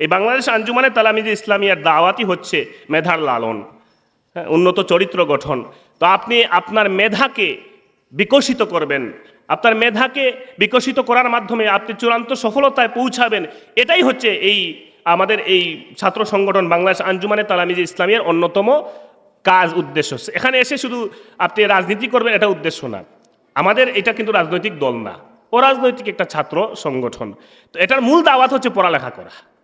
এই বাংলাদেশ আঞ্জুমানে তালামিজি ইসলামিয়ার দাওয়াতই হচ্ছে মেধার লালন। হ্যাঁ, উন্নত চরিত্র গঠন। তো আপনি আপনার মেধাকে বিকশিত করবেন। আপনার মেধাকে বিকশিত করার মাধ্যমে আপনি চূড়ান্ত সফলতায় পৌঁছাবেন। এটাই হচ্ছে এই আমাদের এই ছাত্র সংগঠন বাংলাদেশ আঞ্জুমানে তালামিজি ইসলামিয়ার অন্যতম কাজ উদ্দেশ্য। এখানে এসে শুধু আপনি রাজনীতি করবেন এটা উদ্দেশ্য না। আমাদের এটা কিন্তু রাজনৈতিক দল না। অরাজনৈতিক একটা ছাত্র সংগঠন। তো এটার মূল দাওয়াত হচ্ছে পড়ালেখা করা।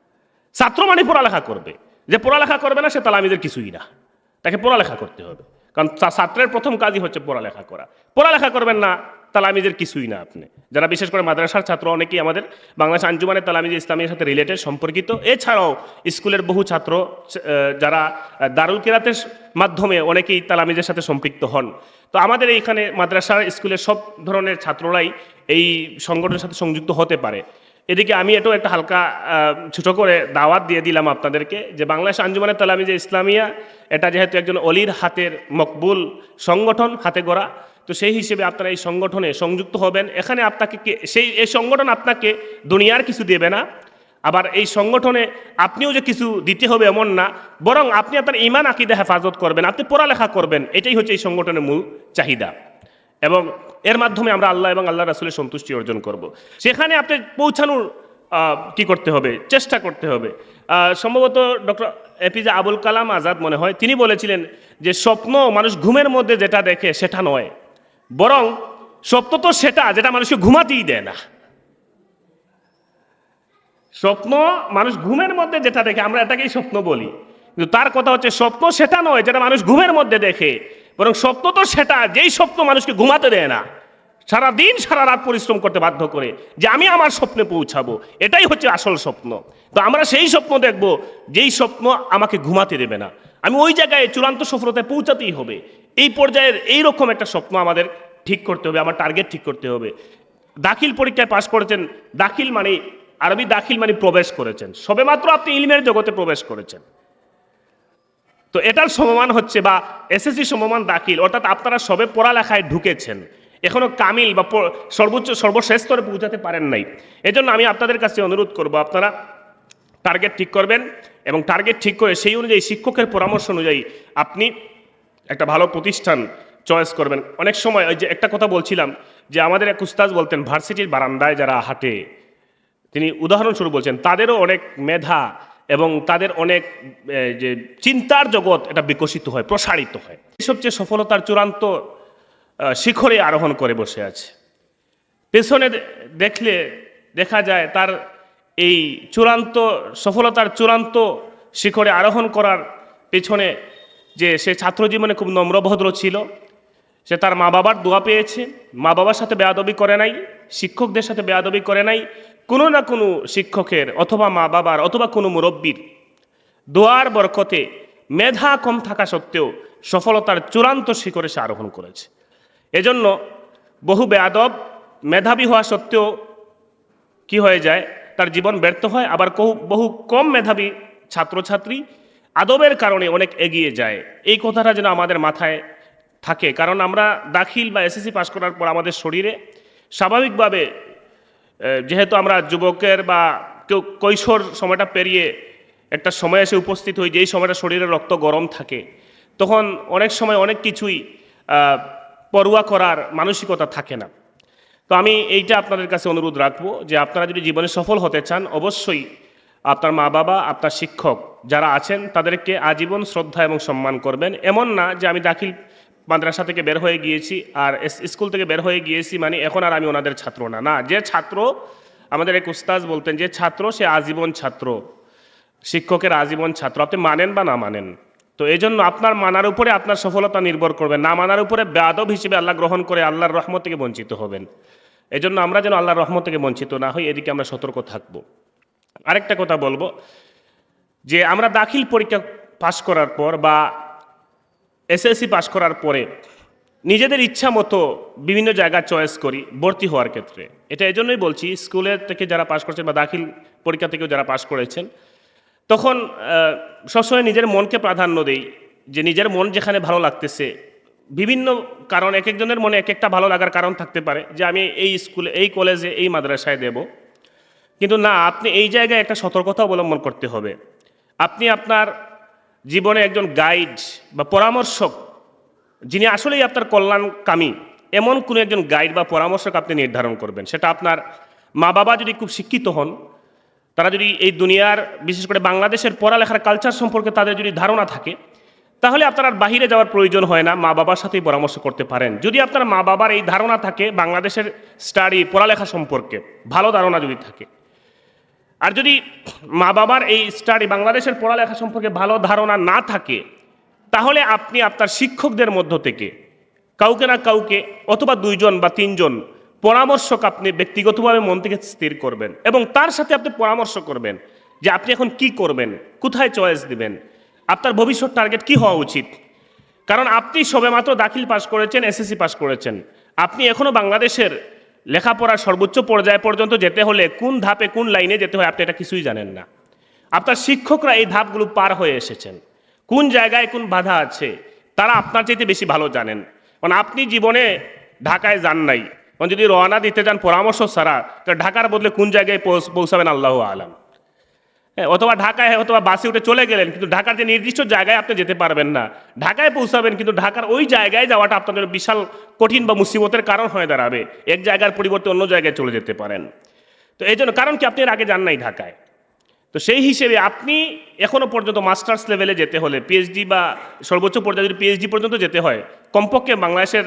ছাত্র মানে পড়ালেখা করবে। যে পড়ালেখা করবে না, সে তালামিদের কিছুই না। তাকে পড়ালেখা করতে হবে। কারণ ছাত্রের প্রথম কাজই হচ্ছে পড়ালেখা করা। পড়ালেখা করবেন না তালামিদের কিছুই না আপনি। যারা বিশেষ করে মাদ্রাসার ছাত্র, অনেকেই আমাদের বাংলাদেশ আঞ্জুমানের তালামিজ ইসলামের সাথে রিলেটেড সম্পর্কিত। এছাড়াও স্কুলের বহু ছাত্র যারা দারুল কিরাতের মাধ্যমে অনেকেই তালামিজের সাথে সম্পৃক্ত হন। তো আমাদের এইখানে মাদ্রাসা স্কুলের সব ধরনের ছাত্ররাই এই সংগঠনের সাথে সংযুক্ত হতে পারে। এদিকে আমি এটাও একটা হালকা ছোট করে দাওয়াত দিয়ে দিলাম আপনাদেরকে যে বাংলাদেশ আঞ্জুমানের তালামিজে ইসলামিয়া, এটা যেহেতু একজন অলির হাতের মকবুল সংগঠন হাতে গড়া, তো সেই হিসেবে আপনারা এই সংগঠনে সংযুক্ত হবেন। এখানে আপনাকে সেই, এই সংগঠন আপনাকে দুনিয়ার কিছু দেবে না, আবার এই সংগঠনে আপনিও যে কিছু দিতে হবে এমন না, বরং আপনি আপনার ইমান আকিদা হেফাজত করবেন, আপনি পড়ালেখা করবেন, এটাই হচ্ছে এই সংগঠনের মূল চাহিদা। এবং এর মাধ্যমে আমরা আল্লাহ এবং আল্লাহ রাসুলের সন্তুষ্টি অর্জন করব। সেখানে আপনি পৌঁছানোর কি করতে হবে? চেষ্টা করতে হবে। সম্ভবত ডক্টর এপিজে আবুল কালাম আজাদ মনে হয়, তিনি বলেছিলেন যে স্বপ্ন মানুষ ঘুমের মধ্যে যেটা দেখে সেটা নয়। বরং স্বপ্ন তো সেটা, যেটা মানুষকে ঘুমাতেই দেয় না। স্বপ্ন মানুষ ঘুমের মধ্যে যেটা দেখে, আমরা এটাকেই স্বপ্ন বলি। কিন্তু তার কথা হচ্ছে, স্বপ্ন সেটা নয়, যেটা মানুষ ঘুমের মধ্যে দেখে। বরং স্বপ্ন তো সেটা, যেই স্বপ্ন মানুষকে ঘুমাতে দেয় না। সারা দিন সারা রাত পরিশ্রম করতে বাধ্য করে যে আমি আমার স্বপ্নে পৌঁছাবো। এটাই হচ্ছে আসল স্বপ্ন। তো আমরা সেই স্বপ্ন দেখব, যেই স্বপ্ন আমাকে ঘুমাতে দেবে না। আমি ওই জায়গায় চূড়ান্ত সফলতায় পৌঁছাতেই হবে। এই পর্যায়ের এই রকম একটা স্বপ্ন আমাদের ঠিক করতে হবে, আমার টার্গেট ঠিক করতে হবে। দাখিল পরীক্ষায় পাশ করেছেন, দাখিল মানে আরবি দাখিল মানে প্রবেশ করেছেন। সবেমাত্র আপনি ইলমের জগতে প্রবেশ করেছেন। তো এটার সমমান হচ্ছে বা এসএসসি সমমান দাখিল, অর্থাৎ আপনারা সবে পড়ালেখায় ঢুকেছেন। এখনও কামিল বা সর্বোচ্চ, সর্বশেষ স্তরে পৌঁছাতে পারেন নাই। এজন্য আমি আপনাদের কাছে অনুরোধ করব, আপনারা টার্গেট ঠিক করবেন এবং টার্গেট ঠিক করে সেই অনুযায়ী শিক্ষকের পরামর্শ অনুযায়ী আপনি একটা ভালো প্রতিষ্ঠান চয়েস করবেন। অনেক সময় ওই যে একটা কথা বলছিলাম যে আমাদের এক উস্তাজ বলতেন, ভার্সিটির বারান্দায় যারা হাঁটে, তিনি উদাহরণস্বরূপ বলছেন, তাদেরও অনেক মেধা এবং তাদের অনেক যে চিন্তার জগৎ এটা বিকশিত হয়, প্রসারিত হয়। সবচেয়ে সফলতার চূড়ান্ত শিখরে আরোহণ করে বসে আছে। পেছনে দেখলে দেখা যায় তার এই চূড়ান্ত, সফলতার চূড়ান্ত শিখরে আরোহণ করার পেছনে যে সে ছাত্র জীবনে খুব নম্রভদ্র ছিল, সে তার মা বাবার দোয়া পেয়েছে। মা বাবার সাথে বেয়াদবি করে নাই, শিক্ষকদের সাথে বেয়াদবি করে নাই কোনো না কোনো শিক্ষকের অথবা মা বাবার অথবা কোনো মুরব্বীর দোয়ার বরকতে মেধা কম থাকা সত্ত্বেও সফলতার চূড়ান্ত শিখরে সে আরোহণ করেছে। এজন্য বহু বেয়াদব মেধাবী হওয়া সত্ত্বেও কি হয়ে যায়, তার জীবন ব্যর্থ হয়। আবার বহু কম মেধাবী ছাত্রছাত্রী আদবের কারণে অনেক এগিয়ে যায়। এই কথাটা যেন আমাদের মাথায় থাকে। কারণ আমরা দাখিল বা এসএসসি পাশ করার পর আমাদের শরীরে স্বাভাবিকভাবে যেহেতু আমরা যুবকের বা কেউ কৈশোর সময়টা পেরিয়ে একটা সময় এসে উপস্থিত হই, যেই সময়টা শরীরে রক্ত গরম থাকে, তখন অনেক সময় অনেক কিছুই পরোয়া করার মানসিকতা থাকে না। তো আমি এইটা আপনাদের কাছে অনুরোধ রাখব যে আপনারা যদি জীবনে সফল হতে চান, অবশ্যই আপনার মা বাবা, আপনার শিক্ষক যারা আছেন, তাদেরকে আজীবন শ্রদ্ধা এবং সম্মান করবেন। এমন না যে আমি দাখিল মাদ্রাসা থেকে বের হয়ে গিয়েছি আর স্কুল থেকে বের হয়ে গিয়েছি মানে এখন আর আমি ওনাদের ছাত্র না। না, যে ছাত্র, আমাদের এক উস্তাজ বলতেন যে ছাত্র সে আজীবন ছাত্র, শিক্ষকের আজীবন ছাত্র। আপনি মানেন বা না মানেন? তো এই জন্য আপনার মানার উপরে আপনার সফলতা নির্ভর করবে। না মানার উপরে বেয়াদব হিসেবে আল্লাহ গ্রহণ করে আল্লাহর রহমত থেকে বঞ্চিত হবেন। এই জন্য আমরা যেন আল্লাহর রহমত থেকে বঞ্চিত না হই, এদিকে আমরা সতর্ক থাকব। আরেকটা কথা বলব যে আমরা দাখিল পরীক্ষা পাশ করার পর বা এসএসসি পাশ করার পরে নিজেদের ইচ্ছা মতো বিভিন্ন জায়গা চয়েস করি, ভর্তি হওয়ার ক্ষেত্রে। এটা এজন্যই বলছি স্কুলের থেকে যারা পাশ করেছেন বা দাখিল পরীক্ষা থেকেও যারা পাশ করেছেন, তখন সবসময় নিজের মনকে প্রাধান্য দেই যে নিজের মন যেখানে ভালো লাগতেছে, বিভিন্ন কারণ, এক একজনের মনে এক একটা ভালো লাগার কারণ থাকতে পারে যে আমি এই স্কুলে এই কলেজে এই মাদ্রাসায় দেব। কিন্তু না, আপনি এই জায়গায় একটা সতর্কতা অবলম্বন করতে হবে। আপনি আপনার জীবনে একজন গাইড বা পরামর্শক, যিনি আসলেই আপনার কল্যাণকামী, এমন কোনো একজন গাইড বা পরামর্শক আপনি নির্ধারণ করবেন। সেটা আপনার মা বাবা যদি খুব শিক্ষিত হন, তারা যদি এই দুনিয়ার, বিশেষ করে বাংলাদেশের পড়ালেখার কালচার সম্পর্কে তাদের যদি ধারণা থাকে, তাহলে আপনার আর বাহিরে যাওয়ার প্রয়োজন হয় না মা বাবার সাথেই পরামর্শ করতে পারেন। যদি আপনার মা বাবার এই ধারণা থাকে বাংলাদেশের স্টাডি পড়ালেখা সম্পর্কে, ভালো ধারণা যদি থাকে আর যদি মা বাবার এই স্টাডি বাংলাদেশের পড়ালেখা সম্পর্কে ভালো ধারণা না থাকে, তাহলে আপনি আপনার শিক্ষকদের মধ্য থেকে কাউকে না কাউকে অথবা দুইজন বা তিনজন পরামর্শক আপনি ব্যক্তিগতভাবে মন থেকে স্থির করবেন এবং তার সাথে আপনি পরামর্শ করবেন যে আপনি এখন কি করবেন, কোথায় চয়েস দিবেন, আপনার ভবিষ্যৎ টার্গেট কি হওয়া উচিত। কারণ আপনি সবেমাত্র দাখিল পাশ করেছেন এসএসসি পাশ করেছেন। আপনি এখনও বাংলাদেশের লেখাপড়ার সর্বোচ্চ পর্যায় পর্যন্ত যেতে হলে কোন ধাপে কোন লাইনে যেতে হয় আপনি এটা কিছুই জানেন না। আপনার শিক্ষকরা এই ধাপগুলো পার হয়ে এসেছেন। কোন জায়গায় কোন বাধা আছে, তারা আপনার চাইতে বেশি ভালো জানেন। কারণ আপনি জীবনে ঢাকায় যান নাই। যদি রওনা দিতে যান পরামর্শ ছাড়া তো ঢাকার বদলে কোন জায়গায় পৌঁছাবেন আল্লাহ আলাম। অথবা ঢাকায় অথবা বাসে উঠে চলে গেলেন, কিন্তু ঢাকার যে নির্দিষ্ট জায়গায় আপনি যেতে পারবেন না। ঢাকায় পৌঁছাবেন, কিন্তু ঢাকার ওই জায়গায় যাওয়াটা আপনার জন্য বিশাল কঠিন বা মুসিবতের কারণ হয়ে দাঁড়াবে। এক জায়গার পরিবর্তে অন্য জায়গায় চলে যেতে পারেন। তো এই জন্য কারণ কি আপনি এর আগে যান নাই ঢাকায়? তো সেই হিসেবে আপনি এখনও পর্যন্ত মাস্টার্স লেভেলে যেতে হলে পিএইচডি বা সর্বোচ্চ পর্যায়ে যদি পিএইচডি পর্যন্ত যেতে হয়, কমপক্ষে বাংলাদেশের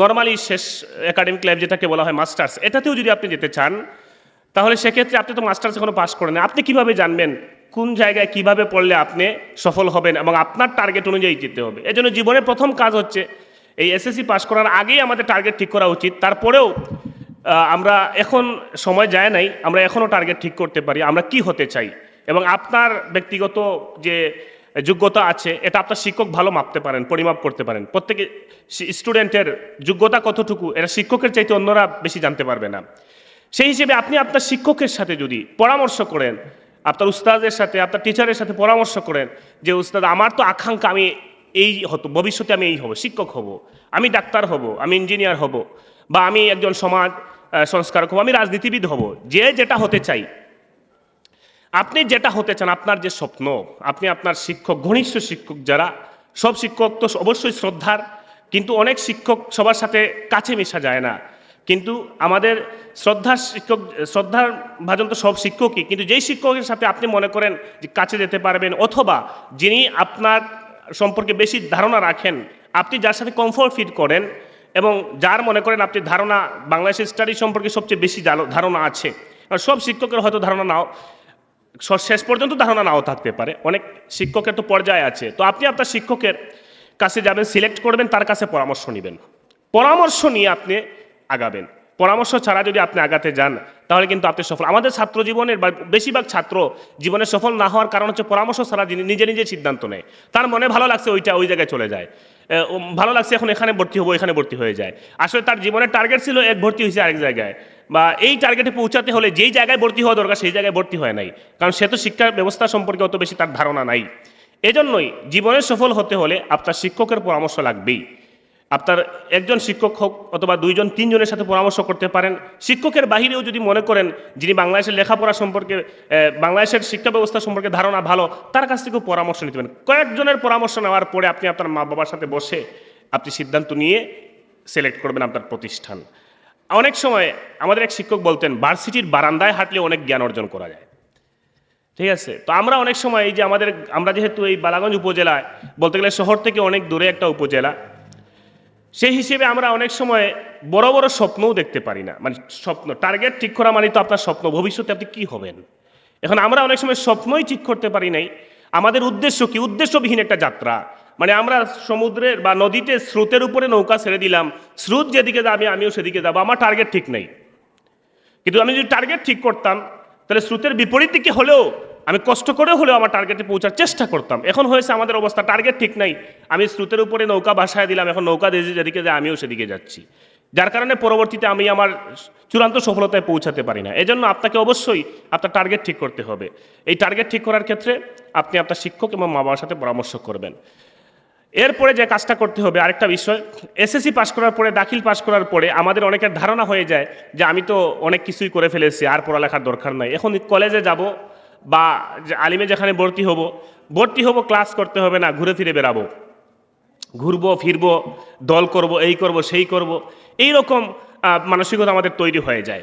নর্মালি শেষ একাডেমিক লাইফ যেটাকে বলা হয় মাস্টার্স, এটাতেও যদি আপনি যেতে চান তাহলে সেক্ষেত্রে আপনি তো মাস্টার্স এখনও পাস করেন। আপনি কীভাবে জানবেন? কোন জায়গায় কীভাবে পড়লে আপনি সফল হবেন এবং আপনার টার্গেট অনুযায়ী যেতে হবে? এজন্য জীবনের প্রথম কাজ হচ্ছে এই এসএসসি পাস করার আগেই আমাদের টার্গেট ঠিক করা উচিত। তারপরেও আমরা এখন সময় যায় নাই, আমরা এখনও টার্গেট ঠিক করতে পারি, আমরা কি হতে চাই? এবং আপনার ব্যক্তিগত যে যোগ্যতা আছে, এটা আপনার শিক্ষক ভালো মাপতে পারেন, পরিমাপ করতে পারেন। প্রত্যেকে স্টুডেন্টের যোগ্যতা কতটুকু, এটা শিক্ষকের চাইতে অন্যরা বেশি জানতে পারবে না। সেই হিসেবে আপনি আপনার শিক্ষকের সাথে যদি পরামর্শ করেন, আপনার উস্তাদের সাথে, আপনার টিচারের সাথে পরামর্শ করেন যে, উস্তাদ, আমার তো আকাঙ্ক্ষা, আমি এই হতো, ভবিষ্যতে আমি এই হব, শিক্ষক হব, আমি ডাক্তার হব, আমি ইঞ্জিনিয়ার হব, বা আমি একজন সমাজ সংস্কারক হব, আমি রাজনীতিবিদ হব, যে যেটা হতে চাই। আপনি যেটা হতে চান, আপনার যে স্বপ্ন, আপনি আপনার শিক্ষক, ঘনিষ্ঠ শিক্ষক যারা, সব শিক্ষক তো অবশ্যই শ্রদ্ধার, কিন্তু অনেক শিক্ষক সবার সাথে কাছে মেশা যায় না। কিন্তু আমাদের শ্রদ্ধার শিক্ষক, শ্রদ্ধার ভাজন তো সব শিক্ষকই, কিন্তু যেই শিক্ষকের সাথে আপনি মনে করেন যে কাছে যেতে পারবেন, অথবা যিনি আপনার সম্পর্কে বেশি ধারণা রাখেন, আপনি যার সাথে কমফোর্ট ফিল করেন, এবং যার মনে করেন আপনি ধারণা বাংলাদেশের স্টাডি সম্পর্কে সবচেয়ে বেশি ধারণা আছে, আর সব শিক্ষকের হয়তো ধারণা নাও শেষ পর্যন্ত ধারণা নাও থাকতে পারে, অনেক শিক্ষকের তো পর্যায়ে আছে, তো আপনি আপনার শিক্ষকের কাছে যাবেন সিলেক্ট করবেন, তার কাছে পরামর্শ নেবেন। পরামর্শ নিয়ে আপনি আগাবেন। পরামর্শ ছাড়া যদি আপনি আগাতে যান, তাহলে কিন্তু আপনি সফল। আমাদের ছাত্র জীবনের বা বেশিরভাগ ছাত্র জীবনে সফল না হওয়ার কারণ হচ্ছে পরামর্শ ছাড়া নিজে নিজে সিদ্ধান্ত নেয়। তার মনে ভালো লাগছে ওইটা, ওই জায়গায় চলে যায়। ভালো লাগছে এখন এখানে ভর্তি হব, এখানে ভর্তি হয়ে যায়। আসলে তার জীবনের টার্গেট ছিল এক ভর্তি হয়েছে আরেক জায়গায়। বা এই টার্গেটে পৌঁছাতে হলে যেই জায়গায় ভর্তি হওয়া দরকার, সেই জায়গায় ভর্তি হয় নাই। কারণ সে তো শিক্ষা ব্যবস্থা সম্পর্কে অত বেশি তার ধারণা নাই। এজন্যই জীবনে সফল হতে হলে আপনার শিক্ষকের পরামর্শ লাগবেই। আপনার একজন শিক্ষক হোক অথবা দুইজন, তিনজনের সাথে পরামর্শ করতে পারেন। শিক্ষকের বাহিরেও যদি মনে করেন যিনি বাংলাদেশের লেখাপড়া সম্পর্কে বাংলাদেশের শিক্ষা ব্যবস্থা সম্পর্কে ধারণা ভালো, তার কাছ থেকেও পরামর্শ নিতে পারেন। কয়েকজনের পরামর্শ নেওয়ার পরে আপনি আপনার মা বাবার সাথে বসে আপনি সিদ্ধান্ত নিয়ে সিলেক্ট করবেন আপনার প্রতিষ্ঠান। অনেক সময় আমাদের এক শিক্ষক বলতেন, ভার্সিটির বারান্দায় হাঁটলে অনেক জ্ঞান অর্জন করা যায়। ঠিক আছে? তো আমরা অনেক সময় এই যে আমাদের, আমরা যেহেতু এই বালাগঞ্জ উপজেলায়, বলতে গেলে শহর থেকে অনেক দূরে একটা উপজেলা সেই হিসেবে আমরা অনেক সময় বড় বড় স্বপ্নও দেখতে পারি না। মানে স্বপ্ন টার্গেট ঠিক করা মানে তো আপনার স্বপ্ন। ভবিষ্যতে আপনি কী হবেন? এখন আমরা অনেক সময় স্বপ্নই ঠিক করতে পারি নাই। আমাদের উদ্দেশ্য কি? উদ্দেশ্যবিহীন একটা যাত্রা। মানে আমরা সমুদ্রের বা নদীতে স্রোতের উপরে নৌকা ছেড়ে দিলাম। স্রোত যেদিকে যাবে, আমিও সেদিকে যাব। আমার টার্গেট ঠিক নেই। কিন্তু আমি যদি টার্গেট ঠিক করতাম, তাহলে স্রোতের বিপরীত দিকে হলেও আমি কষ্ট করে হলেও আমার টার্গেটে পৌঁছার চেষ্টা করতাম। এখন হয়েছে আমাদের অবস্থা টার্গেট ঠিক নাই। আমি স্রোতের উপরে নৌকা বাসায় দিলাম, এখন নৌকা দিয়ে যেদিকে যায় আমিও সেদিকে যাচ্ছি। যার কারণে পরবর্তীতে আমি আমার চূড়ান্ত সফলতায় পৌঁছাতে পারি না। এজন্য আপনাকে অবশ্যই আপনার টার্গেট ঠিক করতে হবে। এই টার্গেট ঠিক করার ক্ষেত্রে আপনি আপনার শিক্ষক এবং মা বাবার সাথে পরামর্শ করবেন। এরপরে যে কাজটা করতে হবে, আরেকটা বিষয় এসএসসি পাশ করার পরে, দাখিল পাশ করার পরে আমাদের অনেকের ধারণা হয়ে যায় যে আমি তো অনেক কিছুই করে ফেলেছি, আর পড়ালেখার দরকার নাই। এখন কলেজে যাব বা আলিমে যেখানে ভর্তি হব ভর্তি হব ক্লাস করতে হবে না, ঘুরে ফিরে বেরাবো ঘুরবো, ফিরবো, দল করব, এই করব, সেই করব এই রকম মানসিকতা আমাদের তৈরি হয়ে যায়।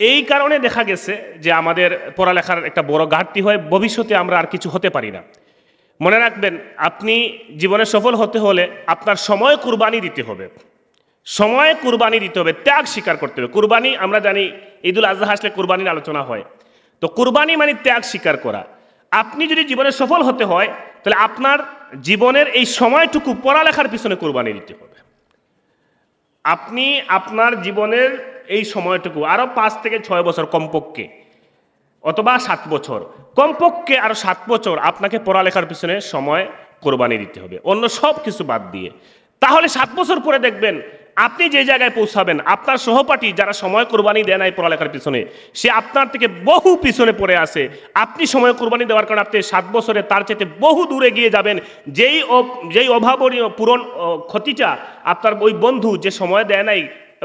এই কারণে দেখা গেছে যে আমাদের পড়ালেখার একটা বড় ঘাটতি হয়, ভবিষ্যতে আমরা আর কিছু হতে পারি না। মনে রাখবেন, আপনি জীবনে সফল হতে হলে আপনার সময় কুরবানি দিতে হবে। সময় কুরবানি দিতে হবে, ত্যাগ স্বীকার করতে হবে। কুরবানি, আমরা জানি, ঈদুল আজহা আসলে কুরবানির আলোচনা হয়। তো কুরবানি মানে ত্যাগ স্বীকার করা। আপনি যদি জীবনে সফল হতে হয়, তাহলে আপনার জীবনের এই সময়টুকু পড়ালেখার পিছনে কুরবানি দিতে হবে। আপনি আপনার জীবনের এই সময়টুকু আরও পাঁচ থেকে ছয় বছর কমপক্ষে, অথবা সাত বছর, কমপক্ষে আরও সাত বছর আপনাকে পড়ালেখার পিছনে সময় কোরবানি দিতে হবে। অন্য সব কিছু বাদ দিয়ে। তাহলে সাত বছর পরে দেখবেন আপনি যে জায়গায় পৌঁছাবেন, আপনার সহপাঠী যারা সময় কোরবানি দেয় নাই পড়ালেখার পিছনে, সে আপনার থেকে বহু পিছনে পড়ে আছে। আপনি সময় কোরবানি দেওয়ার কারণে আপনি সাত বছরে তার চেয়ে বহু দূরে গিয়ে যাবেন। যেই যেই অভাবনীয় পূরণ ক্ষতিটা আপনার ওই বন্ধু যে সময় দেয় নাই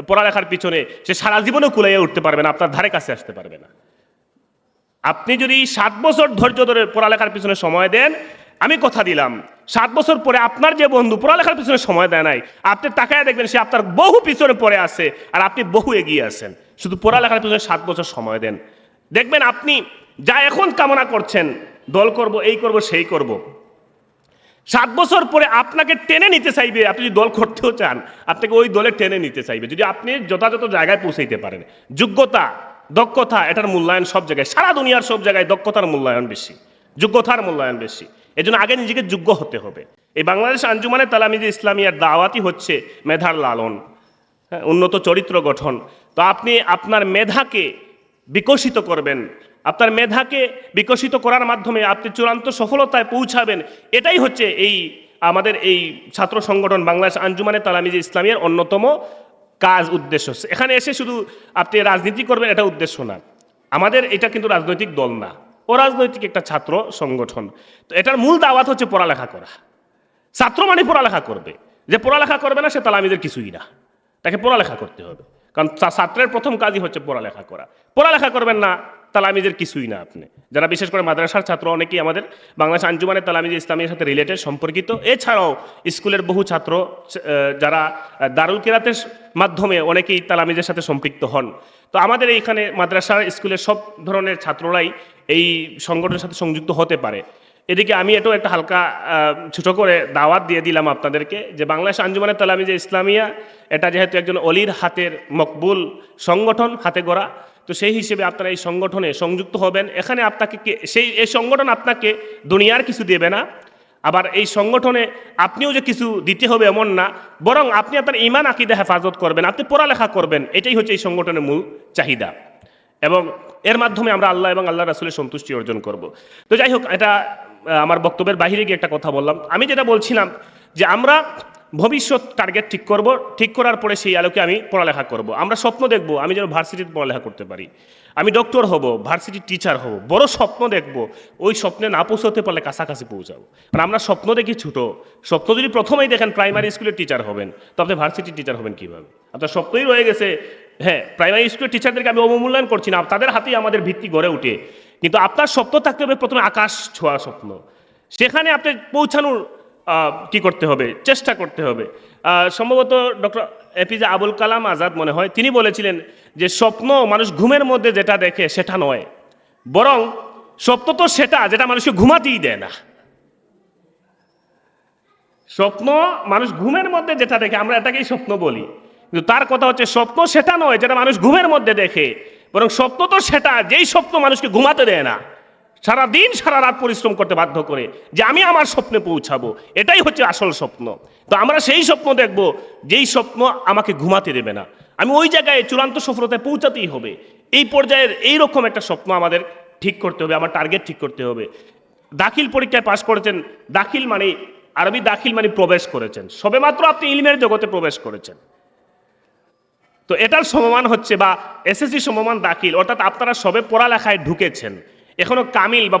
পড়ালেখার পিছনে, সে সারা জীবনেও কুলাইয়ে উঠতে পারবে না, আপনার ধারে কাছে আসতে পারবে না। আপনি যদি সাত বছর ধৈর্য ধরে পড়ালেখার পিছনে সময় দেন, আমি কথা দিলাম সাত বছর পরে আপনার যে বন্ধু পড়ালেখার পিছনে সময় দেয় নাই, আপনি তাকায় দেখবেন সে আপনার বহু পিছনে পড়ে আছে আর আপনি বহু এগিয়ে আছেন। শুধু পড়ালেখার পিছনে সাত বছর সময় দেন। দেখবেন আপনি যা এখন কামনা করছেন, দল করব, এই করব, সেই করব। সাত বছর পরে আপনাকে টেনে নিতে চাইবে, আপনি যদি দল করতেও চান, আপনাকে ওই দলে টেনে নিতে চাইবে। যদি আপনি যথাযথ জায়গায় পৌঁছাইতে পারেন, যোগ্যতা, দক্ষতা, এটার মূল্যায়ন সব জায়গায়, সারা দুনিয়ার সব জায়গায় দক্ষতার মূল্যায়ন বেশি, যোগ্যতার মূল্যায়ন বেশি। এজন্য আগে নিজেকে যোগ্য হতে হবে। এই বাংলাদেশ আঞ্জুমানে তালামিজি ইসলামিয়ার দাওয়াতি হচ্ছে মেধার লালন হ্যাঁ, উন্নত চরিত্র গঠন। তো আপনি আপনার মেধাকে বিকশিত করবেন। আপনার মেধাকে বিকশিত করার মাধ্যমে আপনি চূড়ান্ত সফলতায় পৌঁছাবেন। এটাই হচ্ছে এই আমাদের এই ছাত্র সংগঠন বাংলাদেশ আঞ্জুমানে তালামিজি ইসলামিয়ার অন্যতম কাজ উদ্দেশ্য। এখানে এসে শুধু আপনি রাজনীতি করবেন এটা উদ্দেশ্য না। আমাদের এটা কিন্তু রাজনৈতিক দল না। অরাজনৈতিক একটা ছাত্র সংগঠন। তো এটার মূল দাওয়াত হচ্ছে পড়ালেখা করা। ছাত্র মানে পড়ালেখা করবে। যে পড়ালেখা করবে না, সে তালামিদের কিছুই না। তাকে পড়ালেখা করতে হবে। কারণ ছাত্রের প্রথম কাজই হচ্ছে পড়ালেখা করা। পড়ালেখা করবেন না তালামিজের কিছুই না আপনি। যারা বিশেষ করে মাদ্রাসার ছাত্র, অনেকেই আমাদের বাংলাদেশ আঞ্জুমানের তালামিজ ইসলামের সাথে রিলেটেড সম্পর্কিত। এছাড়াও স্কুলের বহু ছাত্র যারা দারুল কিরাতের মাধ্যমে অনেকেই তালামিজের সাথে সম্পৃক্ত হন। তো আমাদের এইখানে মাদ্রাসার স্কুলের সব ধরনের ছাত্ররাই এই সংগঠনের সাথে সংযুক্ত হতে পারে। এদিকে আমি এটাও একটা হালকা ছোটো করে দাওয়াত দিয়ে দিলাম আপনাদেরকে যে বাংলাদেশ আঞ্জুমানের তালামিজে ইসলামিয়া, এটা যেহেতু একজন অলির হাতের মকবুল সংগঠন হাতে গড়া, তো সেই হিসেবে আপনারা এই সংগঠনে সংযুক্ত হবেন। এখানে আপনাকে সেই, এই সংগঠন আপনাকে দুনিয়ার কিছু দেবে না, আবার এই সংগঠনে আপনিও যে কিছু দিতে হবে এমন না, বরং আপনি আপনার ইমান আকিদা, হেফাজত করবেন, আপনি পড়ালেখা করবেন, এটাই হচ্ছে এই সংগঠনের মূল চাহিদা। এবং এর মাধ্যমে আমরা আল্লাহ এবং আল্লাহ রাসুলের সন্তুষ্টি অর্জন করব। তো যাই হোক, এটা আমার বক্তব্যের বাহিরে গিয়ে একটা কথা বললাম। আমি যেটা বলছিলাম যে আমরা ভবিষ্যৎ টার্গেট ঠিক করব, ঠিক করার পরে সেই আলোকে আমি পড়ালেখা করব। আমরা স্বপ্ন দেখব আমি যেন ভার্সিটিতে পড়ালেখা করতে পারি। আমি ডক্টর হব ভার্সিটির টিচার হব, বড় স্বপ্ন দেখব, ওই স্বপ্নে না পৌঁছতে পারলে কাছাকাছি পৌঁছাবো। কারণ আমরা স্বপ্ন দেখি ছোটো, স্বপ্ন যদি প্রথমেই দেখেন প্রাইমারি স্কুলের টিচার হবেন, তো আপনি ভার্সিটির টিচার হবেন কীভাবে? আপনার স্বপ্নই রয়ে গেছে হ্যাঁ প্রাইমারি স্কুলের টিচারদেরকে আমি অবমূল্যায়ন করছি না, তাদের হাতেই আমাদের ভিত্তি গড়ে উঠে কিন্তু আপনার স্বপ্ন থাকতে হবে প্রথমে আকাশ ছোঁয়া স্বপ্ন। সেখানে আপনি পৌঁছানোর কি করতে হবে? চেষ্টা করতে হবে। সম্ভবত ডক্টর এপিজে আবুল কালাম আজাদ মনে হয়, তিনি বলেছিলেন যে স্বপ্ন মানুষ ঘুমের মধ্যে যেটা দেখে সেটা নয়। বরং স্বপ্ন তো সেটা, যেটা মানুষকে ঘুমাতেই দেয় না। স্বপ্ন মানুষ ঘুমের মধ্যে যেটা দেখে, আমরা এটাকেই স্বপ্ন বলি। কিন্তু তার কথা হচ্ছে স্বপ্ন সেটা নয়, যেটা মানুষ ঘুমের মধ্যে দেখে। বরং স্বপ্ন তো সেটা, যেই স্বপ্ন মানুষকে ঘুমাতে দেয় না সারা দিন সারা রাত পরিশ্রম করতে বাধ্য করে যে আমি আমার স্বপ্নে পৌঁছাবো। এটাই হচ্ছে আসল স্বপ্ন। তো আমরা সেই স্বপ্ন দেখব, যেই স্বপ্ন আমাকে ঘুমাতে দেবে না। আমি ওই জায়গায় চূড়ান্ত সফলতায় পৌঁছাতেই হবে। এই পর্যায়ের এই রকম একটা স্বপ্ন আমাদের ঠিক করতে হবে, আমার টার্গেট ঠিক করতে হবে। দাখিল পরীক্ষায় পাশ করেছেন, দাখিল মানে আরবি দাখিল মানে প্রবেশ করেছেন। সবেমাত্র আপনি ইলমের জগতে প্রবেশ করেছেন। তো এটার সমমান হচ্ছে বা এসএসসি সমমান দাখিল, অর্থাৎ আপনারা সবে পড়ালেখায় ঢুকেছেন। এখনও কামিল বা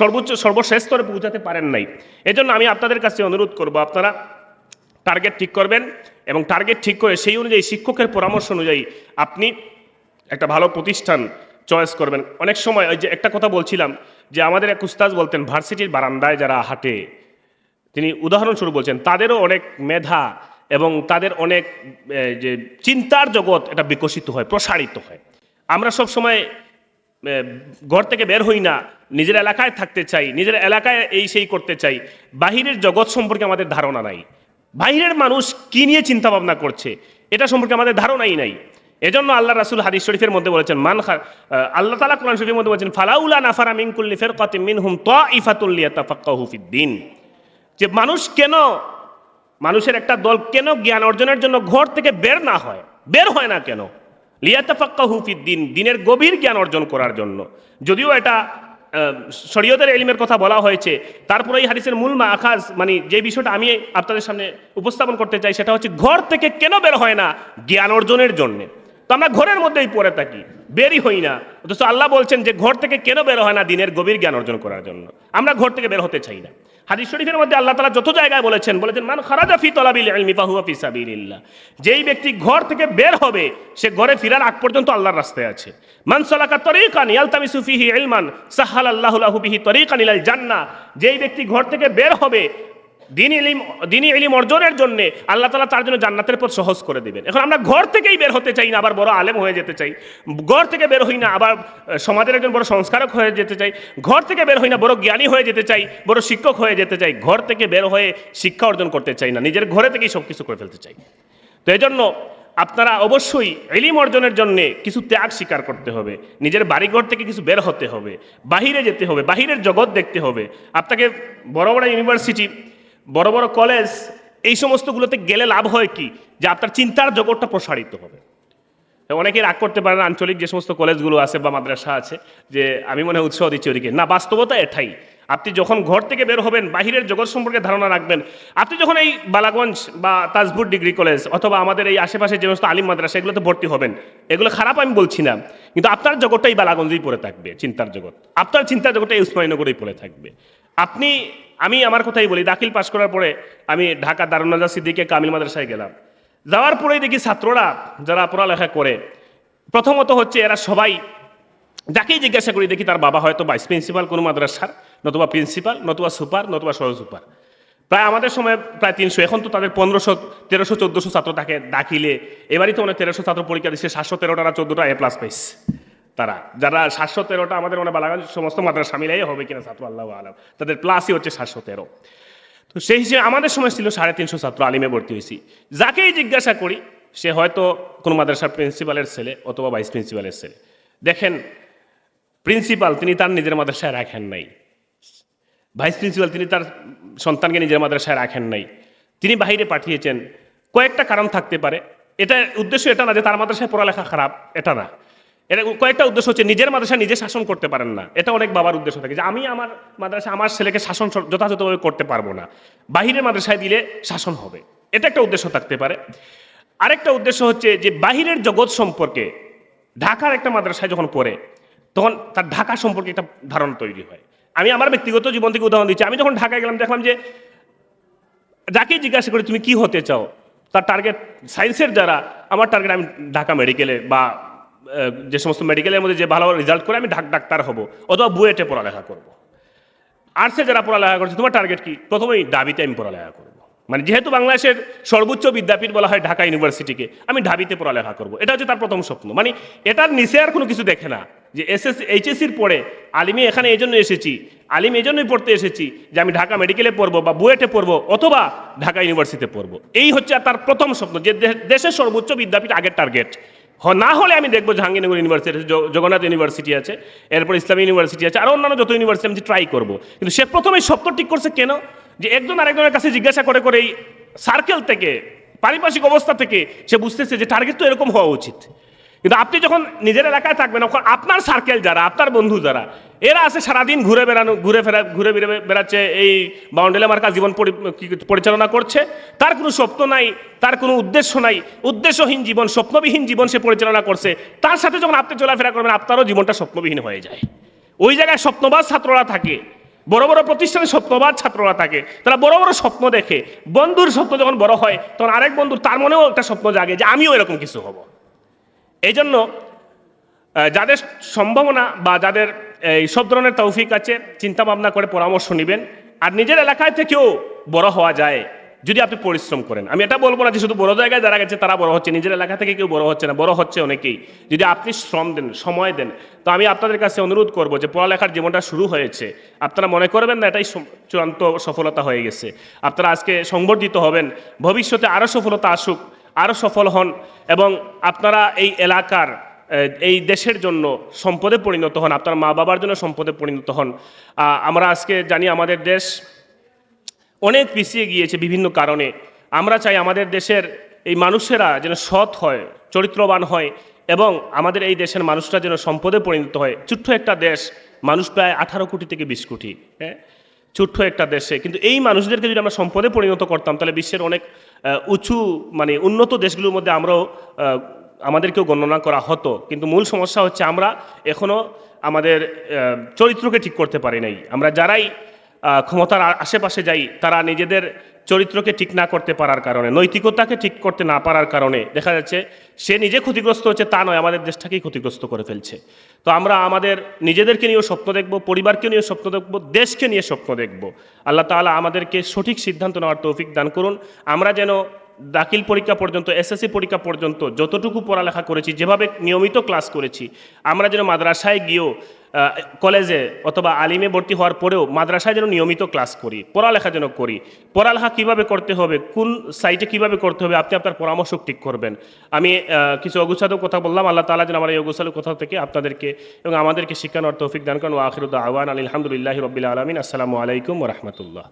সর্বোচ্চ, সর্বশেষ স্তরে পৌঁছাতে পারেন নাই। এজন্য আমি আপনাদের কাছে অনুরোধ করব, আপনারা টার্গেট ঠিক করবেন। এবং টার্গেট ঠিক করে সেই অনুযায়ী শিক্ষকের পরামর্শ অনুযায়ী আপনি একটা ভালো প্রতিষ্ঠান চয়েস করবেন। অনেক সময় ওই যে একটা কথা বলছিলাম যে আমাদের এক উস্তাজ বলতেন, ভার্সিটির বারান্দায় যারা হাঁটে, তিনি উদাহরণস্বরূপ বলছেন, তাদেরও অনেক মেধা এবং তাদের অনেক যে চিন্তার জগৎ এটা বিকশিত হয়, প্রসারিত হয়। আমরা সব সময় ঘর থেকে বের হই না, নিজের এলাকায় থাকতে চাই, নিজের এলাকায় এই সেই করতে চাই। বাহিরের জগৎ সম্পর্কে আমাদের ধারণা নাই। বাহিরের মানুষ কি নিয়ে চিন্তা ভাবনা করছে? এটা সম্পর্কে আমাদের ধারণাই নাই। এজন্য আল্লাহ রাসুল হাদিস শরীফের মধ্যে বলেছেন, মান আল্লাহ তালা কোরআন শরীফের মধ্যে বলেছেন, ফালাউলা নাফারা মিনকুল্লি ফের কাতিম মিনহুম তাইফাতুল্লিয়া তাফাক্কাহু ফিদ্দিন যে মানুষ কেন, মানুষের একটা দল কেন জ্ঞান অর্জনের জন্য ঘর থেকে বের না হয়? বের হয় না কেন? লিয়াতাফাক্কা হুফিদ দিন, দিনের গভীর জ্ঞান অর্জন করার জন্য। যদিও এটা শরীয়তের এলিমের কথা বলা হয়েছে। তারপরে এই হাদিসের মূল মা আকাশ মানে যে বিষয়টা আমি আপনাদের সামনে উপস্থাপন করতে চাই, সেটা হচ্ছে ঘর থেকে কেন বের হয় না? জ্ঞান অর্জনের জন্যে। তো আমরা ঘরের মধ্যেই পড়ে থাকি, বেরই হই না। অথচ আল্লাহ বলছেন যে ঘর থেকে কেন বের হয় না? দিনের গভীর জ্ঞান অর্জন করার জন্য। আমরা ঘর থেকে বের হতে চাই না। হাদিস শরীফের মধ্যে আল্লাহ তালা যত জায়গায় বলেছেন বলেছেন, মান খারাজা ফি তলাবিল ইলমি ফাহুয়া ফি যেই ব্যক্তি ঘর থেকে বের হবে, সে ঘরে ফিরার আগ পর্যন্ত আল্লাহর রাস্তায় আছে। মান সালাকা তরিকান ইয়ালতামিসু ফিহি ইলমান সাহাল আল্লাহু লাহু বিহি তরিকান ইলাল যেই ব্যক্তি ঘর থেকে বের হবে দিন ইলিম দিনই ইলিম অর্জনের জন্য আল্লাহ তালা তার জন্য জান্নাতের পথ সহজ করে দিবেন। এখন আমরা ঘর থেকেই বের হতে চাই না, আবার বড় আলেম হয়ে যেতে চাই। ঘর থেকে বের হই না, আবার সমাজের একজন বড় সংস্কারক হয়ে যেতে চাই। ঘর থেকে বের হই না, বড় জ্ঞানী হয়ে যেতে চাই, বড় শিক্ষক হয়ে যেতে চাই। ঘর থেকে বের হয়ে শিক্ষা অর্জন করতে চাই না, নিজের ঘরে থেকেই সব কিছু করে ফেলতে চাই। তো এই জন্য আপনারা অবশ্যই এলিম অর্জনের জন্য কিছু ত্যাগ স্বীকার করতে হবে। নিজের বাড়িঘর থেকে কিছু বের হতে হবে। বাহিরে যেতে হবে, বাহিরের জগৎ দেখতে হবে। আপনাকে বড় বড় ইউনিভার্সিটি বড় বড় কলেজ এই সমস্তগুলোতে গেলে লাভ হয় কি? যে আপনার চিন্তার জগৎটা প্রসারিত হবে। অনেকে রাগ করতে পারেন আঞ্চলিক যে সমস্ত কলেজগুলো আছে বা মাদ্রাসা আছে, যে আমি মনে হয় উৎসাহ দিচ্ছি ওদিকে। না, বাস্তবতা এটাই। আপনি যখন ঘর থেকে বের হবেন, বাহিরের জগৎ সম্পর্কে ধারণা রাখবেন। আপনি যখন এই বালাগঞ্জ বা তাজপুর ডিগ্রি কলেজ অথবা আমাদের এই আশেপাশে যে সমস্ত আলিম মাদ্রাসা, এগুলোতে ভর্তি হবেন, এগুলো খারাপ আমি বলছি না। কিন্তু আপনার জগৎটা এই বালাগঞ্জেই পড়ে থাকবে, চিন্তার জগৎ। আপনার চিন্তার জগৎটা এই উসমানীনগরেই পড়ে থাকবে। আপনি, আমি আমার কথাই বলি, দাখিল পাশ করার পরে আমি ঢাকা দারুনাজা সিদ্দিকে কামিল মাদ্রাসায় গেলাম। যাওয়ার পরেই দেখি ছাত্ররা যারা পড়ালেখা করে, প্রথমত হচ্ছে এরা সবাই যাকেই জিজ্ঞাসা করি, দেখি তার বাবা হয়তো ভাইস প্রিন্সিপাল কোনো মাদ্রাসার, নতুবা প্রিন্সিপাল, নতুবা সুপার, নতুবা সহ সুপার। প্রায় আমাদের সময় প্রায় তিনশো, এখন তো তাদের পনেরোশো, তেরোশো, চোদ্দোশো ছাত্র থাকে দাখিলে। এবারই তো অনেক তেরোশো ছাত্র পরীক্ষা দিচ্ছে, সাতশো তেরোটা চোদ্দোটা এ প্লাস পাইছে। তারা। যারা সাতশো তেরোটা আমাদের মনে বালাগান সমস্ত মাদ্রাসা মিলাই হবে কিনা ছাত্র আল্লাহ আলম। তাদের প্লাসই হচ্ছে সাতশো তেরো। তো সেই হিসেবে আমাদের সময় ছিল সাড়ে তিনশো ছাত্র, আলিমে ভর্তি হয়েছি। যাকেই জিজ্ঞাসা করি, সে হয়তো কোনো মাদ্রাসার প্রিন্সিপালের ছেলে অথবা ভাইস প্রিন্সিপালের ছেলে। দেখেন প্রিন্সিপাল তিনি তার নিজের মাদ্রাসায় রাখেন নাই। ভাইস প্রিন্সিপাল তিনি তার সন্তানকে নিজের মাদ্রাসায় রাখেন নাই। তিনি বাহিরে পাঠিয়েছেন। কয়েকটা কারণ থাকতে পারে। এটা, উদ্দেশ্য এটা না যে তার মাদ্রাসায় পড়ালেখা খারাপ, এটা না। এটা কয়েকটা উদ্দেশ্য হচ্ছে, নিজের মাদ্রাসা নিজে শাসন করতে পারেন না। এটা অনেক বাবার উদ্দেশ্য থাকে যে, আমি আমার মাদ্রাসা, আমার ছেলেকে শাসন যথাযথভাবে করতে পারব না। বাহিরের মাদ্রাসায় দিলে শাসন হবে। এটা একটা উদ্দেশ্য থাকতে পারে। আরেকটা উদ্দেশ্য হচ্ছে যে, বাহিরের জগৎ সম্পর্কে, ঢাকার একটা মাদ্রাসায় যখন পড়ে, তখন তার ঢাকা সম্পর্কে একটা ধারণা তৈরি হয়। আমি আমার ব্যক্তিগত জীবন থেকে উদাহরণ দিচ্ছি। আমি যখন ঢাকায় গেলাম, দেখলাম যে, যাকেই জিজ্ঞাসা করি, তুমি কি হতে চাও? তার টার্গেট সায়েন্সের যারা, আমার টার্গেট আমি ঢাকা মেডিকেলে বা যে সমস্ত মেডিকেলের মধ্যে যে ভালো রেজাল্ট করে আমি ঢাক ডাক্তার হব, অথবা বুয়েটে পড়ালেখা করব। আর্টসে যারা পড়ালেখা করছে, তোমার টার্গেট কি? প্রথমেই ডাবিতে আমি পড়ালেখা করব। মানে যেহেতু বাংলাদেশের সর্বোচ্চ বিদ্যাপীঠ বলা হয় ঢাকা ইউনিভার্সিটিকে আমি ঢাবিতে পড়ালেখা করব। এটা হচ্ছে তার প্রথম স্বপ্ন। মানে এটার নিচে আর কোনো কিছু দেখে না যে এসএস এইচএসির পরে আলিমে এখানে এই জন্য এসেছি, আলিম এই জন্যই পড়তে এসেছি যে আমি ঢাকা মেডিকেলে পড়ব বা বুয়েটে পড়ব অথবা ঢাকা ইউনিভার্সিটিতে পড়ব। এই হচ্ছে তার প্রথম স্বপ্ন যে দেশের সর্বোচ্চ বিদ্যাপীঠ আগের টার্গেট না হলে আমি দেখব জাহাঙ্গীরনগর ইউনিভার্সিটি জগন্নাথ ইউনিভার্সিটি আছে, এরপর ইসলামী ইউনিভার্সিটি আছে, আর অন্যান্য যত ইউনিভার্সিটি আমি ট্রাই করব। কিন্তু সে প্রথমে সত্য ঠিক করছে কেন? যে একজন আরেকজনের কাছে জিজ্ঞাসা করে করে এই সার্কেল থেকে, পারিপার্শ্বিক অবস্থা থেকে সে বুঝতেছে যে টার্গেট তো এরকম হওয়া উচিত। কিন্তু আপনি যখন নিজের এলাকায় থাকবেন, তখন আপনার সার্কেল যারা, আপনার বন্ধু যারা, এরা আছে সারাদিন ঘুরে বেড়ানো, ঘুরে ফেরা, ঘুরে বেড়ে, বেড়াচ্ছে এই বাউন্ডেলে মার্কা জীবন পরিচালনা করছে। তার কোনো স্বপ্ন নাই, তার কোনো উদ্দেশ্য নাই। উদ্দেশ্যহীন জীবন, স্বপ্নবিহীন জীবন সে পরিচালনা করছে। তার সাথে যখন আপনি চলাফেরা করবেন, আপনারও জীবনটা স্বপ্নবিহীন হয়ে যায়। ওই জায়গায় স্বপ্নবাদ ছাত্ররা থাকে। বড় বড় প্রতিষ্ঠানে স্বপ্নবাদ ছাত্ররা থাকে। তারা বড় বড় স্বপ্ন দেখে। বন্ধুর স্বপ্ন যখন বড় হয়, তখন আরেক বন্ধুর, তার মনেও একটা স্বপ্ন জাগে যে আমিও এরকম কিছু হব। এই জন্য যাদের সম্ভাবনা বা যাদের, এই সব ধরনের তৌফিক আছে চিন্তা ভাবনা করে পরামর্শ নেবেন। আর নিজের এলাকায় থেকেও বড় হওয়া যায়, যদি আপনি পরিশ্রম করেন। আমি এটা বলব না যে শুধু বড় জায়গায় যারা গেছে, তারা বড় হচ্ছে। নিজের এলাকা থেকে কেউ বড় হচ্ছে না, বড় হচ্ছে অনেকেই। যদি আপনি শ্রম দেন, সময় দেন, তো আমি আপনাদের কাছে অনুরোধ করব যে পড়ালেখার জীবনটা শুরু হয়েছে। আপনারা মনে করবেন না, এটাই চূড়ান্ত সফলতা হয়ে গেছে। আপনারা আজকে সংবর্ধিত হবেন। ভবিষ্যতে আরও সফলতা আসুক। আরও সফল হন এবং আপনারা এই এলাকার এই দেশের জন্য সম্পদে পরিণত হন, আপনার মা বাবার জন্য সম্পদে পরিণত হন। আমরা আজকে জানি আমাদের দেশ অনেক পিছিয়ে গিয়েছে বিভিন্ন কারণে। আমরা চাই আমাদের দেশের এই মানুষেরা যেন সৎ হয়, চরিত্রবান হয় এবং আমাদের এই দেশের মানুষরা যেন সম্পদে পরিণত হয়। ছোট্ট একটা দেশ, মানুষ প্রায় আঠারো কোটি থেকে বিশ কোটি হ্যাঁ? ছোট্ট একটা দেশে। কিন্তু এই মানুষদেরকে যদি আমরা সম্পদে পরিণত করতাম, তাহলে বিশ্বের অনেক উঁচু মানে উন্নত দেশগুলোর মধ্যে আমরাও আমাদেরকেও গণনা করা হতো। কিন্তু মূল সমস্যা হচ্ছে আমরা এখনও আমাদের চরিত্রকে ঠিক করতে পারি নাই। আমরা যারাই ক্ষমতার আশেপাশে যাই, তারা নিজেদের চরিত্রকে ঠিক না করতে পারার কারণে, নৈতিকতাকে ঠিক করতে না পারার কারণে দেখা যাচ্ছে সে নিজে ক্ষতিগ্রস্ত হচ্ছে, তা নয়, আমাদের দেশটাকেই ক্ষতিগ্রস্ত করে ফেলছে। তো আমরা আমাদের নিজেদেরকে নিয়েও স্বপ্ন দেখব, পরিবারকে নিয়ে স্বপ্ন দেখব, দেশকে নিয়ে স্বপ্ন দেখব। আল্লাহ তাআলা আমাদেরকে সঠিক সিদ্ধান্ত নেওয়ার তৌফিক দান করুন। আমরা যেন দাখিল পরীক্ষা পর্যন্ত এসএসসি পরীক্ষা পর্যন্ত যতটুকু পড়ালেখা করেছি, যেভাবে নিয়মিত ক্লাস করেছি, আমরা যেন মাদ্রাসায় গিয়েও কলেজে অথবা আলিমে ভর্তি হওয়ার পরেও মাদ্রাসায় যেন নিয়মিত ক্লাস করি, পড়ালেখা যেন করি। পড়ালেখা কীভাবে করতে হবে, কোন সাইটে কীভাবে করতে হবে, আপনি আপনার পরামর্শ ঠিক করবেন। আমি কিছু অগুছালো কথা বললাম, আল্লাহ তালা যেন আমার এই অগুছালো কথা থেকে আপনাদেরকে এবং আমাদেরকে শিক্ষানোর তৌফিক দান করেন। ও আখিরুদ্দ আওয়ান আলহামদুলিল্লাহ রবিল আলমিন। আসসালামু আলাইকুম রহমতুল্লাহ।